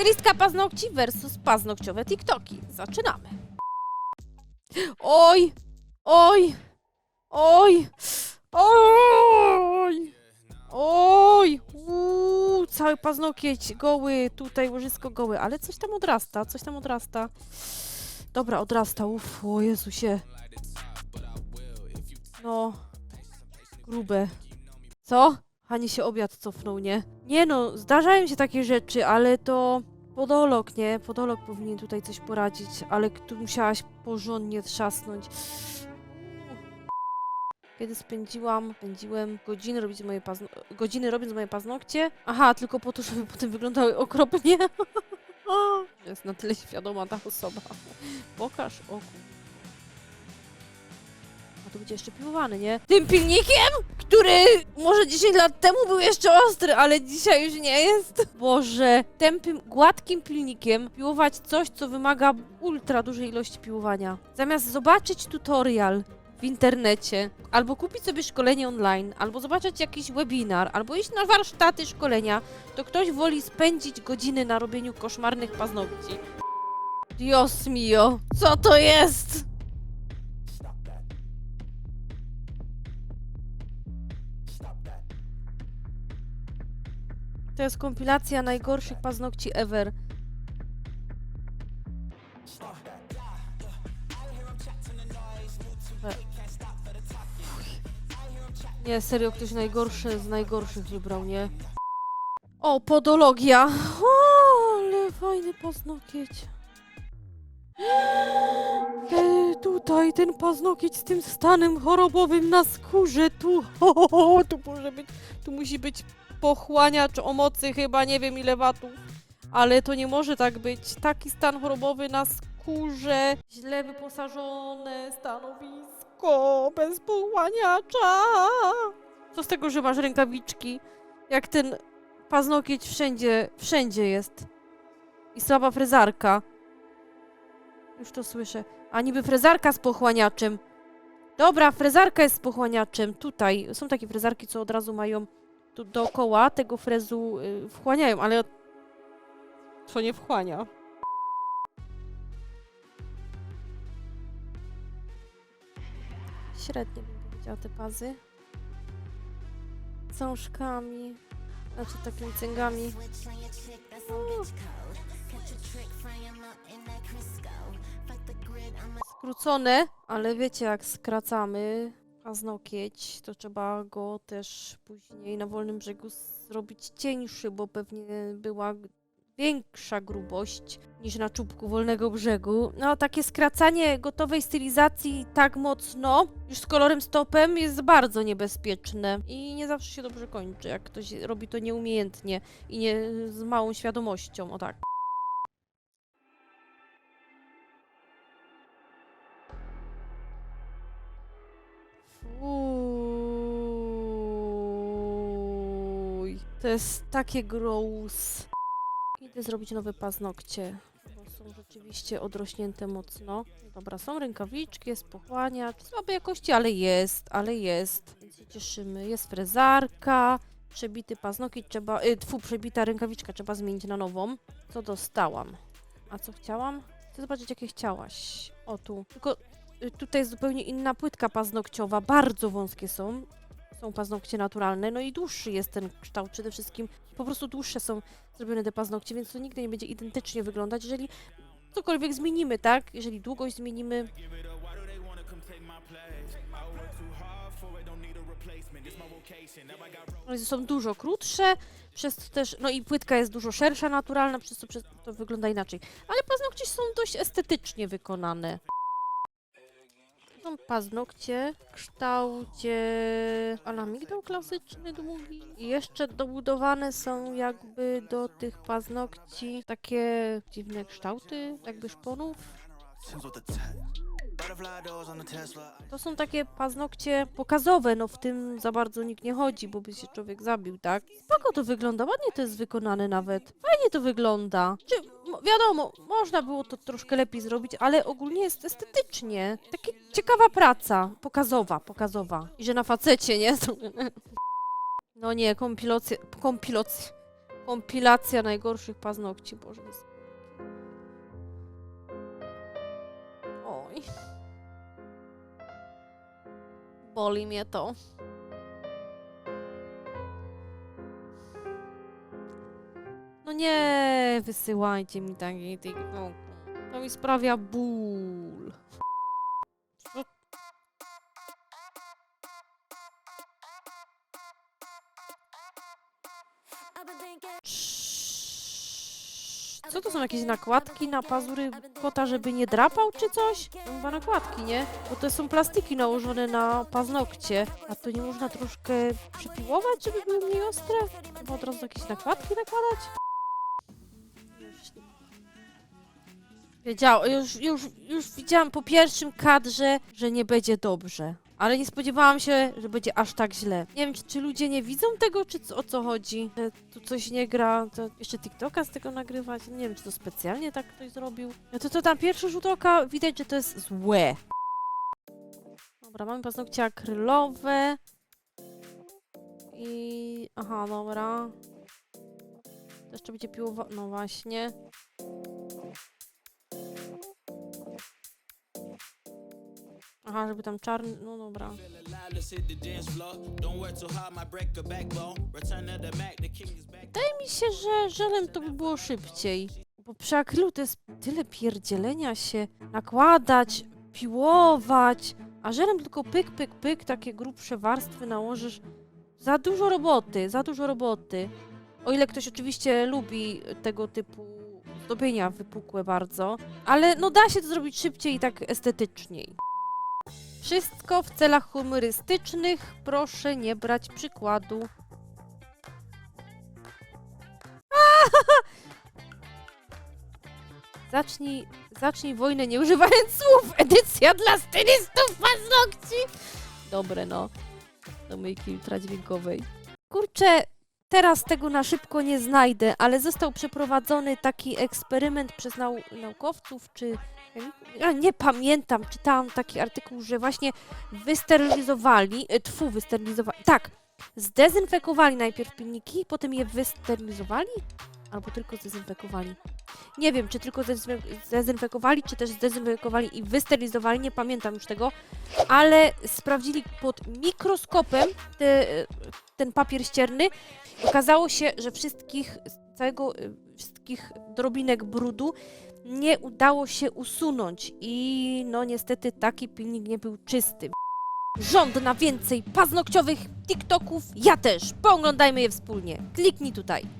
Stylistka paznokci versus paznokciowe TikToki. Zaczynamy. Oj! Oj! Oj! Oj! Oj! Uuu, cały paznokieć goły, tutaj łożysko goły, ale coś tam odrasta, coś tam odrasta. Dobra, odrasta, uff, o Jezusie. No, grube. Co? Hani się obiad cofnął, nie? Nie no, zdarzają się takie rzeczy, ale to podolog, nie? Podolog powinien tutaj coś poradzić, ale tu musiałaś porządnie trzasnąć. Kiedy spędziłam, spędziłem godziny robić moje pazno... godziny robiąc moje paznokcie. Aha, tylko po to, żeby potem wyglądały okropnie. Jest na tyle świadoma ta osoba. Pokaż oku. To będzie jeszcze piłowany, nie? Tym pilnikiem, który może 10 lat temu był jeszcze ostry, ale dzisiaj już nie jest. Boże, tępym, gładkim pilnikiem piłować coś, co wymaga ultra dużej ilości piłowania. Zamiast zobaczyć tutorial w internecie, albo kupić sobie szkolenie online, albo zobaczyć jakiś webinar, albo iść na warsztaty szkolenia, to ktoś woli spędzić godziny na robieniu koszmarnych paznokci. Dios mio, co to jest? To jest kompilacja najgorszych paznokci ever. Nie, serio, ktoś najgorszy z najgorszych wybrał, nie? O, podologia! O, ale fajny paznokieć. E, tutaj ten paznokieć z tym stanem chorobowym na skórze, tu, ho, ho, tu może być, tu musi być pochłaniacz o mocy chyba nie wiem ile watów, ale to nie może tak być. Taki stan chorobowy na skórze, źle wyposażone stanowisko bez pochłaniacza. Co z tego, że masz rękawiczki, jak ten paznokieć wszędzie, wszędzie jest. I słaba frezarka. Już to słyszę. A niby frezarka z pochłaniaczem. Dobra, frezarka jest z pochłaniaczem. Tutaj są takie frezarki, co od razu mają tu dookoła tego frezu y, wchłaniają, ale co nie wchłania? Średnio bym powiedziała te pazy. Cążkami, znaczy takimi cęgami. Skrócone, ale wiecie jak skracamy paznokieć, to trzeba go też później na wolnym brzegu zrobić cieńszy, bo pewnie była większa grubość niż na czubku wolnego brzegu. No, takie skracanie gotowej stylizacji tak mocno, już z kolorem stopem, jest bardzo niebezpieczne i nie zawsze się dobrze kończy, jak ktoś robi to nieumiejętnie i nie z małą świadomością, o tak. Uj, to jest takie gross. Idę zrobić nowe paznokcie, bo są rzeczywiście odrośnięte mocno. Dobra, są rękawiczki, jest pochłaniacz. Słabej jakości, ale jest, ale jest. Więc się cieszymy. Jest frezarka, przebity paznokieć trzeba... Y, tfu, przebita rękawiczka trzeba zmienić na nową. Co dostałam? A co chciałam? Chcę zobaczyć, jakie chciałaś. O, tu. Tylko tutaj jest zupełnie inna płytka paznokciowa. Bardzo wąskie są. Są paznokcie naturalne. No i dłuższy jest ten kształt przede wszystkim. Po prostu dłuższe są zrobione te paznokcie, więc to nigdy nie będzie identycznie wyglądać, jeżeli cokolwiek zmienimy, tak? Jeżeli długość zmienimy. No są dużo krótsze, przez to też, no i płytka jest dużo szersza, naturalna, przez to, przez to wygląda inaczej. Ale paznokcie są dość estetycznie wykonane. Są paznokcie w kształcie alamigdał klasyczny, długi. I jeszcze dobudowane są jakby do tych paznokci takie dziwne kształty, jakby szponów. To są takie paznokcie pokazowe, no w tym za bardzo nikt nie chodzi, bo by się człowiek zabił, tak? Spoko to wygląda, ładnie to jest wykonane nawet. Fajnie to wygląda. Czy, mo- wiadomo, można było to troszkę lepiej zrobić, ale ogólnie jest estetycznie. Taka ciekawa praca, pokazowa, pokazowa. I że na facecie, nie? No nie, kompilacje, kompilacje, Kompilacja najgorszych paznokci, Boże. Oj. Boli mnie to. Nie, wysyłajcie mi takiej. To mi sprawia ból. Co to są jakieś nakładki na pazury kota, żeby nie drapał czy coś? To chyba nakładki, nie? Bo to są plastiki nałożone na paznokcie. A to nie można troszkę przypiłować, żeby były mniej ostre? Chyba od razu jakieś nakładki nakładać? Wiedziałam, już, już, już widziałam po pierwszym kadrze, że nie będzie dobrze. Ale nie spodziewałam się, że będzie aż tak źle. Nie wiem, czy, czy ludzie nie widzą tego, czy co, o co chodzi. Że tu coś nie gra, to jeszcze TikToka z tego nagrywać. Nie wiem, czy to specjalnie tak ktoś zrobił. No to to tam pierwszy rzut oka, widać, że to jest złe. Dobra, mamy paznokcie akrylowe. I... Aha, dobra. Jeszcze będzie piłowa... No właśnie. Aha, żeby tam czarny... No dobra. Wydaje mi się, że żelem to by było szybciej. Bo przy akrylu to jest tyle pierdzielenia się, nakładać, piłować, a żelem tylko pyk, pyk, pyk, takie grubsze warstwy nałożysz. Za dużo roboty, za dużo roboty. O ile ktoś oczywiście lubi tego typu zdobienia wypukłe bardzo, ale no da się to zrobić szybciej i tak estetyczniej. Wszystko w celach humorystycznych, proszę nie brać przykładu. Zacznij, zacznij wojnę nie używając słów. Edycja dla stylistów paznokci. Dobre, no. Do myjki ultradźwiękowej. Kurczę, teraz tego na szybko nie znajdę, ale został przeprowadzony taki eksperyment przez nau naukowców, czy... Ja nie pamiętam, czytałam taki artykuł, że właśnie wysterylizowali, e, tfu, wysterylizowali, tak, zdezynfekowali najpierw pilniki, potem je wysterylizowali? Albo tylko zdezynfekowali. Nie wiem, czy tylko zdezynfe- zdezynfekowali, czy też zdezynfekowali i wysterylizowali, nie pamiętam już tego, ale sprawdzili pod mikroskopem te, ten papier ścierny. Okazało się, że wszystkich, całego, y, wszystkich drobinek brudu nie udało się usunąć i no niestety taki pilnik nie był czysty. Rząd na więcej paznokciowych TikToków, ja też. Pooglądajmy je wspólnie. Kliknij tutaj.